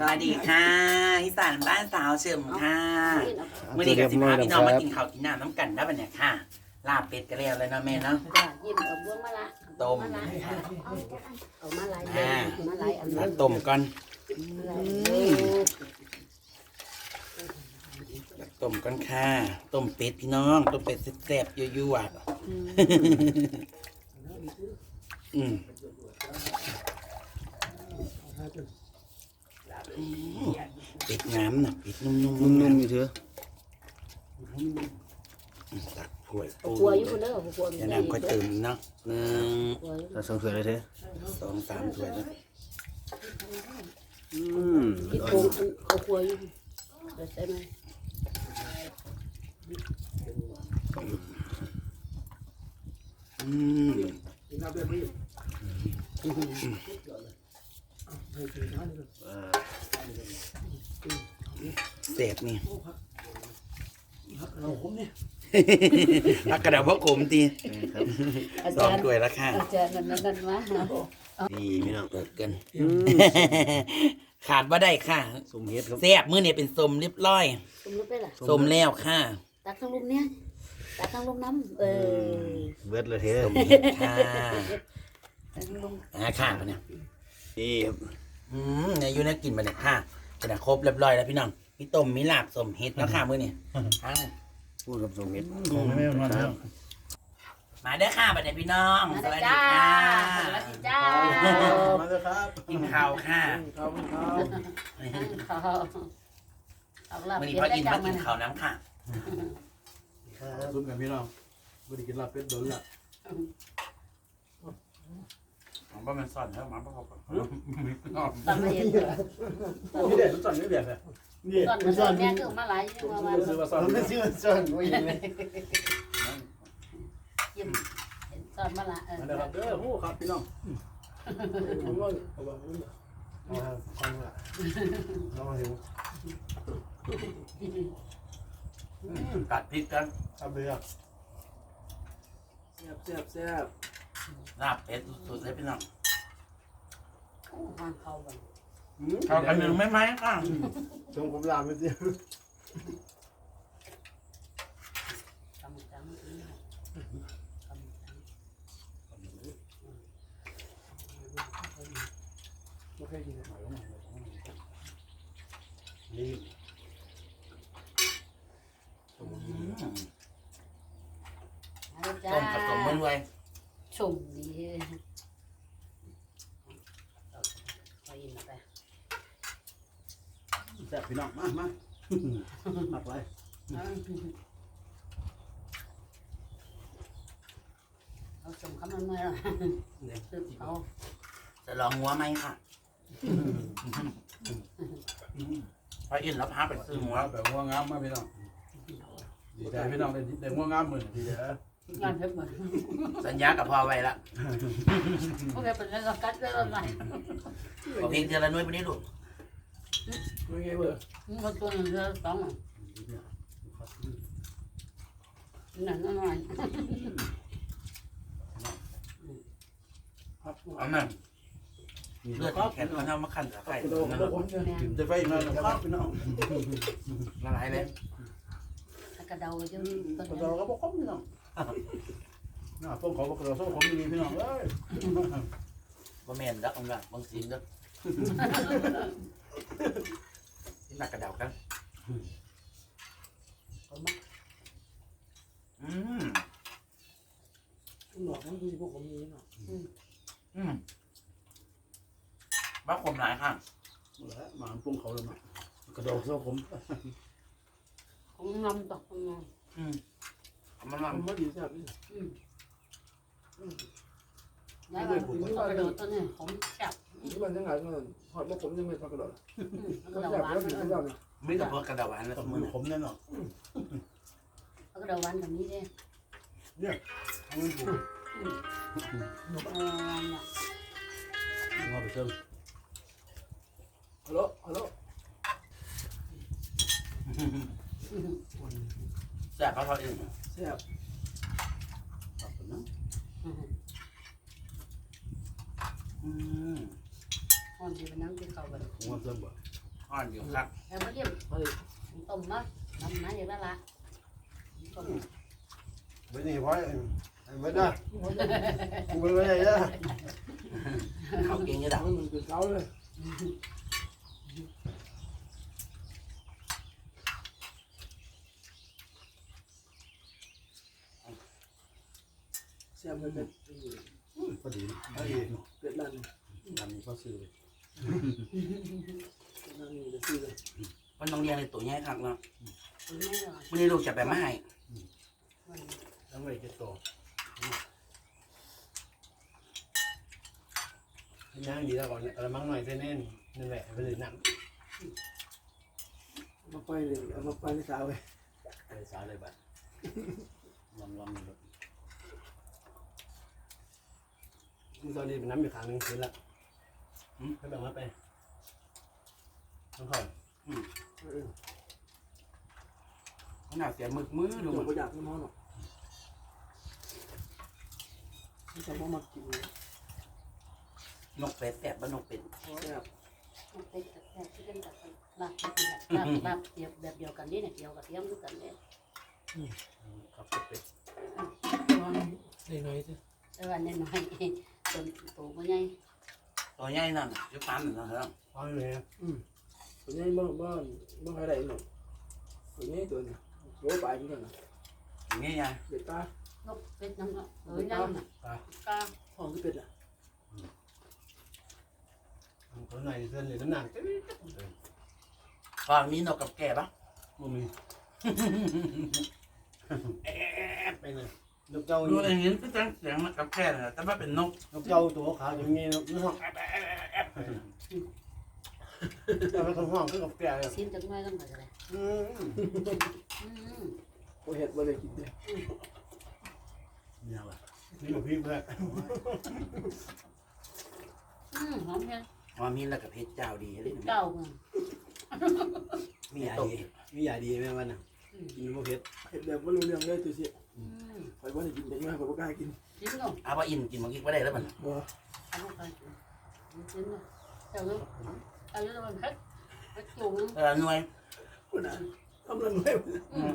สวัสดีค่ะอีสานบ้านสาวเฉิมค่ะมื่อนี้กับสิพาพี่น้องมากินข้าวกินน้ำน้ำกันได้ปะเนี่ยค่ะ ลาบเป็ดกันแล้วเลยเนาะแม่เนาะจ้ะยิ้มเอาบ้วงมาละต้มเอามาละเอามาลายอ่ามาลายอันตันี้ดต้มก่อนลายตัดต้มก่อนค่ะ ต้มเป็ดพี่น้อง ต้มเป็ดแซ่บๆยั่วๆอืม เป็ดน้ำน่ะเป็ดนุ่มๆนุ่มๆอยู่เถอะตักถ้วยเอาปูครัวอยู่คนเด้อเอาครัวเดี๋ยวน้ำค่อยเติมอีกเนาะหนึ่งครัวอยู่เราส่งเสือเลยเถอะสองสามถ้วยแล้วอืมที่โคงอันเอาครัวอยู่เดี๋ยวใช่ไหมอืม เสพนี่พักกระเดาพ่อขมตีครับอาสอจางรย์ถ้วยแล้วค่ะอาจารย์นั่นนั่นนั่นมานี่พี่น้องเปิดกัน ขาดว่าได้ค่ะสมเฮ็ดครับแซบมื้อนี้เป็นสมเรียบร้อยสมมติไปล่ะสมแล้วค่ะ ตักทั้งลุมเนี่ยตักทั้งลุมน้ำเออเบิดเลยเถอะสมเห็ดค่ะตักทั้งลุมอ่าค่ะปะเนี่ยนี่ครับ อืมเนี่ยอยู่ในกินมาเนี่ยค่ะขนาดครบเรียบร้อยแล้วพี่น้องมีต้มมีลาบสมเฮ็ดแล้วค่ะมื้อนี้อ่าพูดกับสมเฮ็ดของแม่มาครับมาเด้อค่ะบัดนี้พี่น้องมาสเลยวัสดีจ้าค่ะสวัสดีจ้ามาเลยครับกินข้าวค่ะครับครับเขาเอาลาบมื้อนี้เป็ดพ่ออินได้มาจังกินมันข้าวน้ำค่ะซุ้มกันพี่น้องไม่ได้กินลาบเป็ดโดนละ ผมว่ามันซ่อนแล้วมาประกอบกันตอนมาเย็นนี่เด็ดรู้จักนี่เด็ดเลยนี่ตอนมาตอนแม่คือมาหลายอยู่มาวันซื้อมาซ่อนมันชื่อซ่อนไว้ยังไงยิ้มเห็นตอนมาละเออมาเลยครับเด้อโอ้ครับพี่น้องผมว่าเอาแบบนี้เอาฟังละน้องหิวกัดพริกกันครับเลยครับแซ่บแซ่บแซ่บ ลาบเป็ดสุดๆเลยพี่น้องทางเขาบังข้าวกันหนึ่งไม่ไหมค่ะชมผมลาไม่เจียวจำจำไม่เคยกินหอยก็มานี่จ้าต้มผสมมันไว้ชมดีไปยินไป แซ่บ พี่น้องมามาหมักไว้เอาชมคำนั้นมาคือเขาจะลองหัวไหมค่ะพออินแล้วพาไปซื้อหัวแบบง่วงงามมาพี่น้องดีใจพี่น้องได้ได้ง่วงงามเหมือนทีเดียวงานเพ็บเหมือนสัญญากับพ่อไว้ละพวกแกเป็นนักกัดได้แล้วไหนโอเคเจอละนุ้ยวันนี้ลูก ไม่ไงเบอร์มันตัวนึงเรือสองนั่นนั่นหน่อยครับเอาหน่อยนี่เลือดครับแขนเขาเอามาขันกับไข่โดนผมถึงจะไฟมาแล้วครับพี่น้องละลายเลยกระเดาจะต้นเราก็บอกคมพี่น้องน่าต้มเขาบอกเราส้มผมมีพี่น้องเอ้ยบ่แม่นดักเอาละบางสินเด้อ ที่หนักกระเดากันอืมหลอกนั่นคือพวกผมมีเนาะอืมบ้าขมหลายค่ะแล้วหมาปรุงเขาเลยมากระโดดส้มผมของนำตกงอืมเอามันผมามไม่ดีแซ่บย้ายมาถึงกระโดดต้นนี้ผมจับ ที่มันยังไงก็หอดพวกผมยังไม่พักกระโดดกระแซ่เดาบหวานแล้วถึงจะได้ไม่กับพวกกระเดาหวานแล้วต้ทุมกมือผมแน่นอนกระเดาหวานแบบนี้เด้เอาเงินผูกเออมาไปเติมฮัลโหลฮัลโหลแซ่บเพราะเขาเองแซ่บขอบคุณนะอืม อ่อนดีเป็นน้ำที่เขาแบบผมว่าเติมบ่อ่อนอยู่ครับแล้วมาเยี่ยมเฮ้ยต้มนะทำนะอย่างนั้นละต้มไม่นี่พอไม่ได้ไม่ได้จ้ะเขาเก่งอยังดังมันเป็นเก้าเลยเสียมันเป็นเป็ดพอดีเป็ดนั่นทำก็ซื้อ เป็ดนั่นนี่จะซื้อเลยมันต้องเรียนในตัวใหญ่ครับเนาะถึงแม่เลยวันนี้ลูกจะไปมาให้มันแล้วไม่จะโตย่างดีแล้วก่อนกระมังหน่อยเส้นเน่นนั่นแหละไปเลยนั่งเอามาไปเลยเอามาไปในสาวเลยไปสาเลยบัดลองลองดูตอนนี้เป็นน้ำอีกครั้งนึงคือละ ให้แบ่งมาไปต้องขอเออขนาดเสียมึกมือดูดูเหเหมืมืออนนอยากกินน้องหรอกไม่จำว่ามากินเลยนกเป็ดแตบบ้านนกเป็ดแซ่บมันเป็นแต่แค่ที่เป็นแต่ลาบลาบลาบเดียวแบบเดียวกันนี่เนี่ยเดียวกับเทียมด้วยกันเนี่ยครับเป็ดน้อยน้อยสิแต่ว่าน้อยๆตัวตัวมันใหญ่ ตัวใหญ่นั่นยุคปันนั่นเหรอพอเลยตัวนี้บ้านบ้านบ้านใครได้หรอกตัวนี้ตัวนี้โว้ไปเหมือนกันนะอย่างนี้ไงเด็ดตานกเป็ดน้ำเนาะเออยังน่ะกาห้องที่เป็ดอะคนไหนเส้นเลยน้ำหนักตอนนี้นกกับแก่ปะมันมีแอบไปเลย นกเจ้าดูอย่างนี้ก็จะเสียงมันกับแก่นะแต่ว่าเป็นนกนกเจ้าตัวขาวอย่างนี้นกห้องแอบแอบแอบแต่เป็นคนห้องก็กับแกเลยซิมจังไงต้องมาอะไรอืมอืมโอ้เห็ดบ่ได้กินเลยเนี่ยว่ะนี่กับพี่เพื่อนอืมหอมเนี่ยว่ามีแล้วกับเพชรเจ้าดีเลยเก้ามันมียาดีมียาดีไหมวันน่ะกินมะเขือเห็ดแบบว่ารู้เรื่องเลยตัวเสี ยอืมไปว่าได้กินเด็กน้อยไปบ่กล้ากินซิมเนาะเอาว่าอินกินมากินก็ได้แล้วมันบ่เอาไปซิมเนาะเจ้าเนาะเอาเรื่องมันเผ็ดเผ็ดจุ่มเออหน่วย คนน่ะกำลังเลยอืม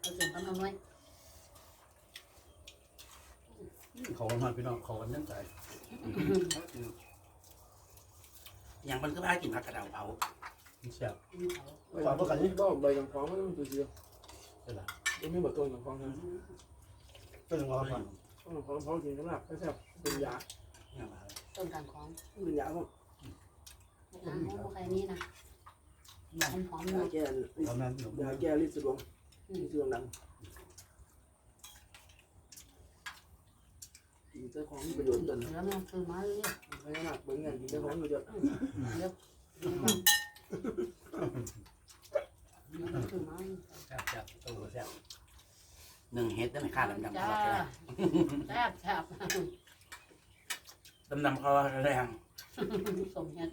เอาจุ่มทำทำไมเขากันมาพี่น้องเขากันนั่งใจอย่างมันก็ได้กินผักกระเดาเผาแซ่บฝากประกันนี่บ่ใบกังฟองมันตัวเสียใช่ละ ยังไม่บ่ต้นกังฟองนะต้นงอก่อนต้องกังฟองกินกันหลักก็แซ่บเป็นยาต้นการของเป็นยาบ่น้ำของใครนี่นะหอมหอมยาเนาะแก้ตอนนั้นยาแก้ลิ้นสะดวกลิ้นสะดวกดังกินเจ้าของมีประโยชน์ตนแล้วมันคือมาเรื่อยไม่หนักเบิ่งเงินกินเจ้าของอยู่เยอะเดี๋ยวมัน คือมาแซ่บแซ่บตัวแซ่บหนึ่งเฮ็ดได้ไหมค่าดำดำจ้าเขาแก่แซ่บแซ่บดำดำเขาแรงสมเห็ด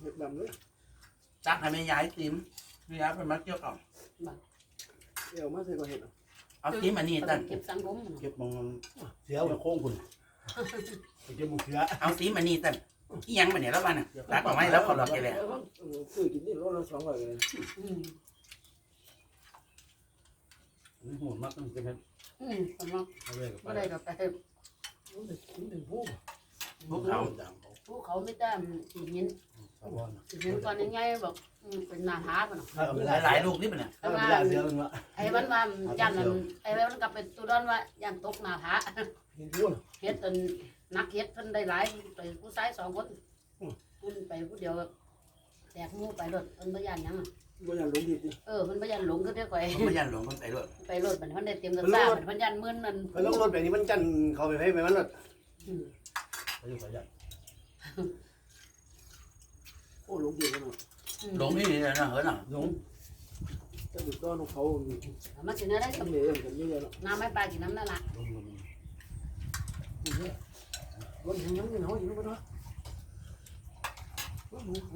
เห็ดดำเลยจักให้ไม่ย้ายซิมไม่ย้ายไปมัดเกี่ยวกับเดี๋ยวมาใส่ก็เห็ดเอาซิมอันนี้ตั้นเก็บสังคมเก็บมองเสียวโค้งคุณ เก็บมุกเสือเอาซิมอันนี้ตั้น อียังไปเนี่ยแล้วบ้านน่ะรักออกมาแล้วขอรอแกเลยซื้อกินนี่รถละสองร้อยเลยอืมโหดมากต้องเก็บให้อืมสำหรับเอาเลยกับก็ได้กับไปกินถึงผู้พวกเขาดังเขาผู้เขาไม่ได้สีเห็นสะพอนสีเห็นก่อนยังไงบอกเป็นนาท้าป่ะเนาะถ้าเอาไปหลายหลายลูกนี่เป็นเนี่ยถ้าเอาไปได้เสือมันวะไอ้วันว่ายันไอ้วันกับเป็นตุดอนว่ายันตกนาท้ากินผู้เฮ็ดจน นักเฮ็ดเพิ่นได้หลายไปผู้ชายสองคนเพิ่นไปผู้เดียวแตกหมู่ไปรถเพิ่นบ่ยันหยังบ่อยากลงดิบดิเออเพิ่นบ่ยันหลงก็เด้อข่อยเขาไม่ยันหลงคนไปด้วยไปรถมันเพิ่นได้เตรียมกันซ่ามันเพิ่นยันมื้นนั่นไปลงรถแบบนี้มันจันเขาไปให้ไปมันรถไปอยู่ขยันโอ้ลงดิบกันเนาะหลงนี่เลยนะเฮ้ยน่ะลงถ้าดูต้อนเขามันสิได้ทำเนี่ยกันเยอะๆเนาะน้ำไม่ปลากินน้ำนั่นล่ะลงลงรถยังยังไม่น้อยอยู่บ่เนาะม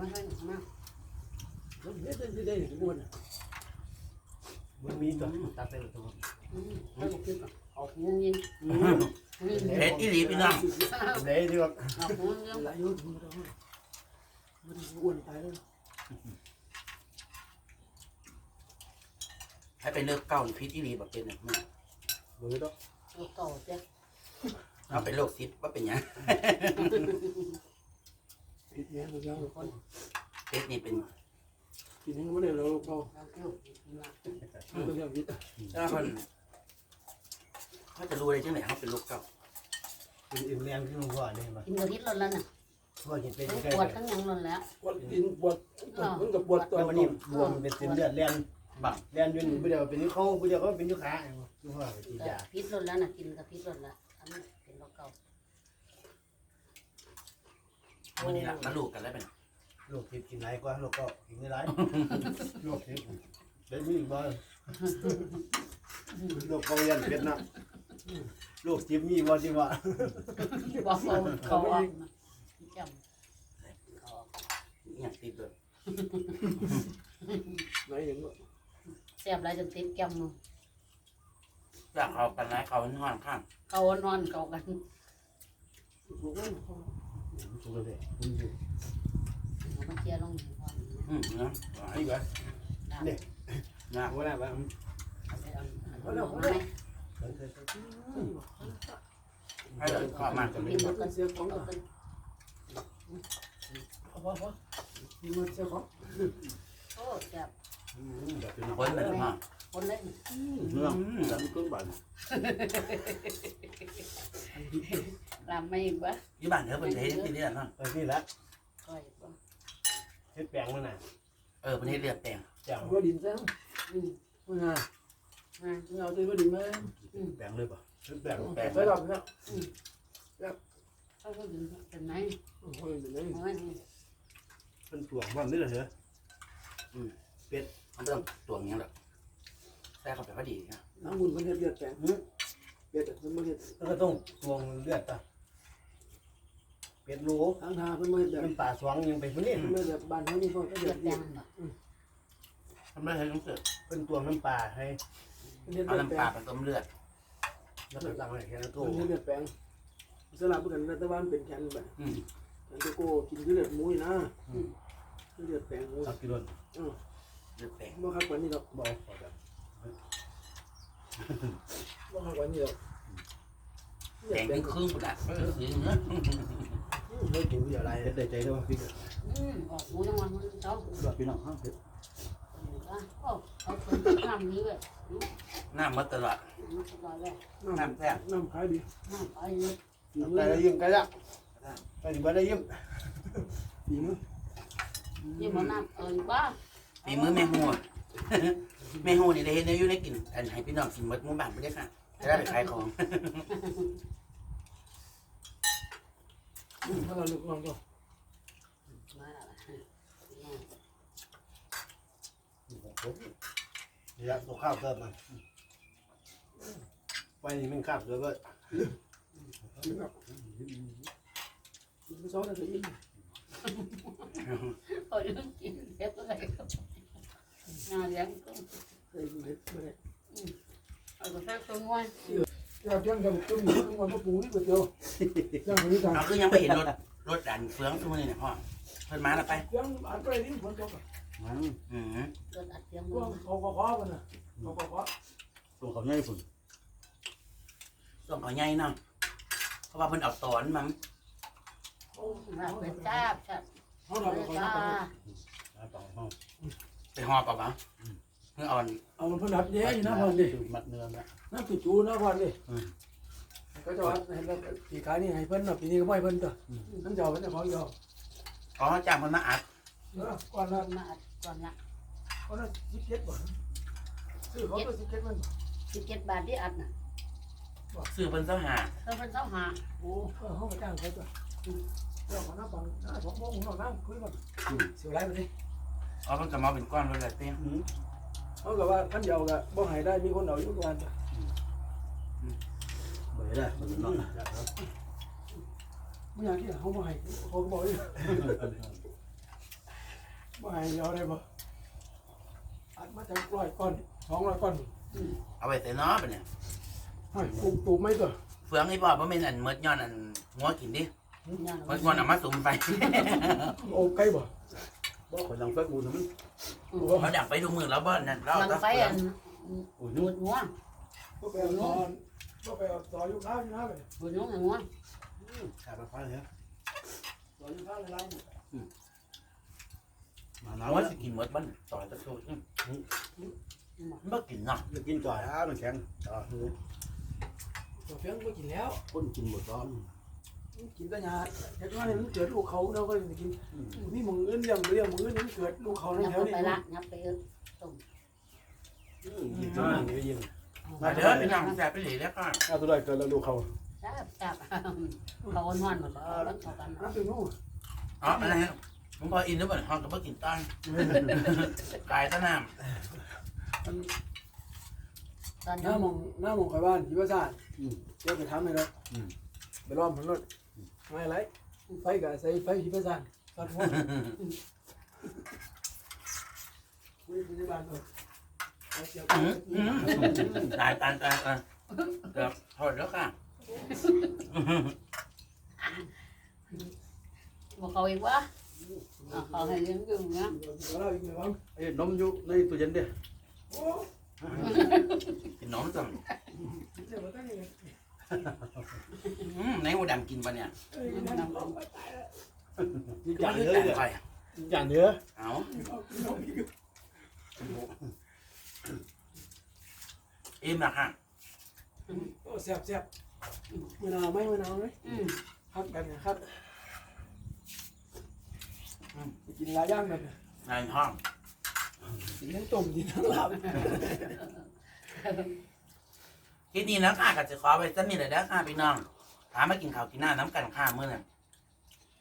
าให้มารถเฮ็ดได้ได้ทุกวันมันมีตัวตัดไปตัวอืมแล้วก็คือออกงงยิงเฮ็ดอีหลีพี่น้องเลยที่ว่าออกงงยิงหลายอยู่มันอ้วนตายแล้วให้ไปเลิกเก้าหรือพิษอีรีแบบเป็นแบบนี้บ่มีดอกตัวเก่าเจ้า เอาเป็นโรคซิปว่าเป็นหยังผิดแม่ตัวยังคนเพชรนี่เป็นกินยังไม่ได้เราเขาเราเที่ยวมาตัวยังผิดถ้าคนเขาจะรู้ได้จังไหนเขาเป็นโรคเก้ากินอิ่มแรงที่หลวงพ่อนี่มากินกระทิรถแล้วน่ะพ่อกินเป็นทั้งใกล้ปวดทั้งหยังรถแล้วปวดดินปวดมันกับปวดตัวแล้ววันนี้รวมเป็นเส้นเลือดแล่นบังแล่นอยู่นี่บ่เดียวเป็นนิ้วเขาบ่เดียวก็เป็นนิ้วขาหลวงพ่อไปฉีดยาพิษรถแล้วน่ะกินกระพิษรถแล้วอันนี้ เป็นโรคเก่าวันนี้ละมาลูกกันแล้วเป็นโรคทิพย์กินหลายกว่าโรคก็กินได้หลายโรคทิพย์เป็นมีอีกบ่โรคเกายันเป็ดนะโรคทิพย์มีบ่สิว่าบอกเขาเขาออกมาจำเขาออกเนี่ยติดเลยไหนอย่างว่าเสียบอะไรจนติดแก้มมือ อยากเขากันนะเขาห้อนข้างเขานอนเขากันถูกไหมถูกเลยคุณอยู่มันเชียร์ลงอยู่ก่อนอืมเนาะไอ้เว้ยนี่นะบ่ได้บ่เอาไปเอาเอาเอาไหมให้เลยขอมากินหมดกันเสียของเอากันพอพอมีมันเสียของโอ้แซ่บคนเลยมา คนเล่นเรื่องจันเครื่องบานรำไม่บ่ที่บ้านเธอเป็นเทสที่นี่เนาะไปนี่ละก้อยบ่เฮ็ดแปลงมันน่ะเออเป็นเทสเรียบแต่งจังว่าดินซะอืมว่าไงมาเอาตัวว่าดินไหมแปลงเลยป่ะเฮ็ดแปลงแต่ไปหลับแล้วเขาก็ดึงเป็นไหนโอ้ยเป็นไงโอ้ยเป็นตัวมันนี่เหรอเหรอมันต้องตัวอย่างนี้หรอก แต่เขาไปพอดีนะน้ำบุญมันเฮ็ดเลือดแตงเลือดมันมาเฮ็ดแล้วก็ต้องตวงเลือดป่ะเป็ดโลทางทาเพิ่นมาเฮ็ดแบบเป็นป่าสวงยังไปพุ่นนี่เพิ่นมาแบบบ้านเฮานี่พ่อก็เลืเลืออดดแดแดงงบ่ทำไมให้ต้องเสือเป็นตวงน้ำปลาให้เพิ่นเฮ็ดเอาเลือดแปน้ำลปลางผสมเลือดแล้วก็ตั้งไว้แค่นั้นโตเพิ่นเฮ็ดเลือดแปลงสลับกันรัฐบาลเป็นแคนแบบอืมแคนโตโก้กินเลือดหมูนะเลือดแปลงหมูสักกิโลเลือดแต่งบ่คักกว่านี้ดอกบอกขอแบบ บ่คักกว่านี้ดอกแต่งแปลเป็นครึ่งกูละเออคือเนื้อไม่กินเยอะไรได้ใจด้วยพี่อืมออกหมูทั้งวันมันเช้าแบบพี่น้องห้ามเผ็ดโอ้เอาเป็นน้ำนี้เว้ยหน้ามัดตลอดมันสบายเว้ยน้ำแซ่บน้ำขายดีน้ำไปเยฝีไปได้ยิ้มกันละไปถึงบ้านได้ยิ้มฝีมือนี่มันน้ำเอิญบ้าปีมือแม่หัว แม่หัวนี่ได้เห็นได้อยู่ในกิน อันให้พี่น้องกินหมดหมู่บ้านไปได้ค่ะ จะได้ไปขายของ ถ้าเราลูกน้องก็มาแล้วนี่ละตัวข้าวเติมมันไปนี่มันข้าวเติมก็กินครับกินไปสองนาทีคอยเรื่องกินเด็ดอะไรครับงานเลี้ยงก็ เคยกินเห็ดมาเลย เอาไปแค่ตั วง่อยอยากยังกับต้มหมูต้มวันมะปูนี่ก๋วยเตี๋ยวยังไม่ได้ทเราคือยังไม่เห็นรถรถดันเฟืองทุกมื้อนี่นะพ่อเพิ่นมาแล้วไปำยังอันไปนี่ฝนตกอืมเกิดอัดเสียงพมืวอกเขาก็ขอกันนะเขาก็ขอตัวเขาใหญ่ฝุ่นส่วนเขาใหญ่เนาะเพราะว่าเพิ่นเอาตอนมั้งเขามาเป็นจ้าบจ้าเขาบทำเขาจ้าทำต่อห้องไปหอบเอาปะ เพื่อเอาอันเอามันพนัดเยอะอยู่นะพันดิมัดเนื้อนะน้ำตุ่จูนะพันดิก็จะว่าเห็นแล้วปีขายนี่ให้เพิ่นนะปีนี้ก็ไม่เพิ่นตัวนั่นเจ้าเป็นของเจ้าอ๋อจ้างเพิ่นมาอัดเออก่อนละมาอัดก่อนละก่อนละสิบเจ็ดบาทซื้อเขาตัวสิบเจ็ดมันสิบเจ็ดบาทที่อัดน่ะซื้อเพิ่นเจ้าหาเพิ่มเป็นเท่าหาโอ้เขาก็จ้างเขาตัวเจ้าของน้ำปังน้ำสองโมงน้ำน้ำคุยกันเสียไรไปดิอ๋อเพิ่นก็มาเป็นก้อนเลยแหละเต้ เขาก็ว่าท่านเดียวก็บ่หายได้มีคนเอาอยู่กันเบื่อได้มันนอนไม่อยากที่เขาบ่ให้เขาก็บอกอยู่บ่ให้เอาได้บ่อัดมาจากร้อยก้อนสองร้อยก้อนเอาไว้แต่เนาะปะเนี่ยให้ปลูกปลูกไม่ตัวเฟืองนี่บ่บ่แม่นอันเมิดย้อนอันหัวกินดิเนี่ยเมิดย้อนเอามาสุมไป โอ้ไก่บ่ บอกคนดังเฟซบุ๊กมันเขาดังไปดูมือแล้วบ่นั่นเราลังต้องไฟอันอุ้ยดูนุ่ดหัวก็ไปเอาตอนก็ไปเอาต่อยุคข้าวอยู่นะไปดูดหัวหัวขาดมาฟ้าเลยต่อยุคข้าวในร้านมาหนาเอาวว่าแล้วสิกินหมดบ้านต่อยตะโชดมันบ่กินเนาะจะกินจ่อยอะมันแข็งอ่าคือตัวเฟี้ยงก็กินแล้วคนกินหมดตอน กินแต่ยาเห็นว่าเนี่ยมันเกิดลูกเขาเราก็จะกินนี่มึงอื่นเรื่องเรื่องมึงอื่นมันเกิดลูกเขาในยับแถวนี้ไปละยับไปเออยิงตัวนั้นนี่ยิงมาเด้อพี่น้องแซ่บไปเลยแล้วก็ถ้าตัวใดเกิดแล้วดูเขาจับจับเขาอ่อนๆหมดแล้วแล้วเขากันน้ำเป็นนู่นอ๋ออะไรฮะผมพออินแล้วบ่ห้องก็บ่กินตอนกายตะน้ตอนหนี้น้ามองหน้ามองคอยบ้านที่ว่าซ่าเดี๋ยวไปทำให้เราไปล้อมมันรถ ไม่ไรไฟกับใส่ไฟที่ว่าซ่าตอนหัวคุยพยาบาลก่อนเอาเสียบำอืมอืมตายตายตายตายเดี๋ยวถอดแล้วค่ะบอกเขาอีกว่าเขาให้เลี้ยงอยู่เนี้ยเราอีกหนึ่งวันไอ้นมอยู่ในตู้เย็นเด้โอ้กินน้ องจังเจ็บมาตั้งยังไงอืมในหูดำกินปะเนี่ยเอ้ยนั่นน้องไปตายแล้วยิ่งจัจางนเยเยอะอะไปจานเยอะเอาน้องอีกอิ่มและค่ะโอ้แซ่บแซ่บมะนาวไหมมะนาวไหมอืมฮักกันนะครับกินหลายอย่างแบบในห้องกินทั้งต้มกินทั้งลาบ คลิปนี้นะค่ะก็จะขอไปสักนิดเลยนะค่ะพี่น้องถามมากินข้าวกินหน้าน้ำกันค่ะมื้อนี้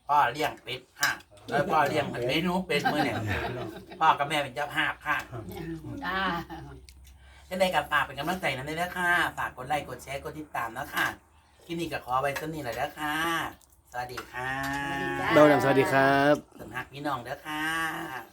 พ่อเลี้ยงเป็ดค่ะแล้วพ่อเลี้ยงเมนูเป็ดมื้อเนี่ยพ่อกับแม่เป็นเจ้าภาพค่ะจ้ายังไงกับฝากเป็นกำลังใจนั้นด้วยนะค่ะ ฝากกดไลค์กดแชร์กดติดตามนะค่ะคลิปนี้ก็ขอไปสักนิดเลยนะค่ะสวัสดีค่ะจ้าเราดำสวัสดีครับสำนักพี่น้องเด้อค่ะ